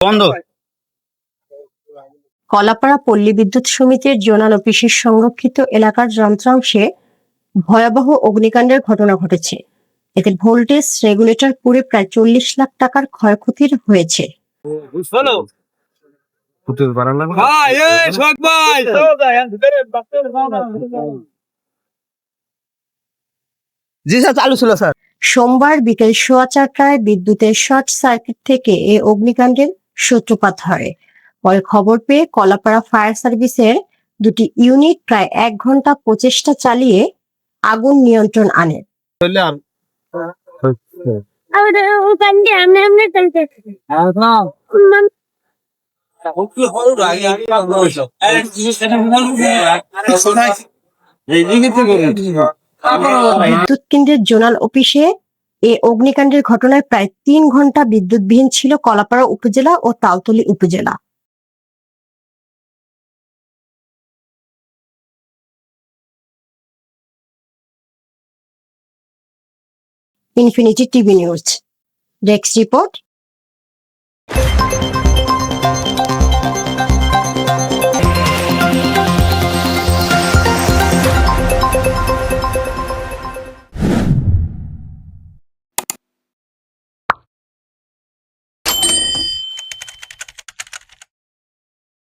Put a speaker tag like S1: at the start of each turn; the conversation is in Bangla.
S1: বন্ধ।
S2: কলাপাড়া পল্লী বিদ্যুৎ সমিতির জোনাল অফিসের সংরক্ষিত এলাকার যন্ত্রাংশে ভয়াবহ অগ্নিকাণ্ডের ঘটনা ঘটেছে। এতে ভোল্টেজ রেগুলেটর পুড়ে প্রায় চল্লিশ লাখ টাকার ক্ষয়ক্ষতির হয়েছে।
S1: জি স্যার চালু ছিল স্যার।
S2: সোমবার বিকেল সোয়া চারটায় বিদ্যুতের শর্ট সার্কিট থেকে এ অগ্নিকাণ্ডের সূত্রপাত হয়। পরে খবর পেয়ে কলাপাড়া ফায়ার সার্ভিসের দুটি ইউনিট প্রায় এক ঘণ্টা প্রচেষ্টা চালিয়ে আগুন নিয়ন্ত্রণ আনে। বিদ্যুৎ কেন্দ্রের জোনাল অফিসে এ অগ্নিকাণ্ডের ঘটনায় প্রায় তিন ঘণ্টা বিদ্যুৎবিহীন ছিল কলাপাড়া উপজেলা ও তালতলী উপজেলা। Infinity TV news. Desk report.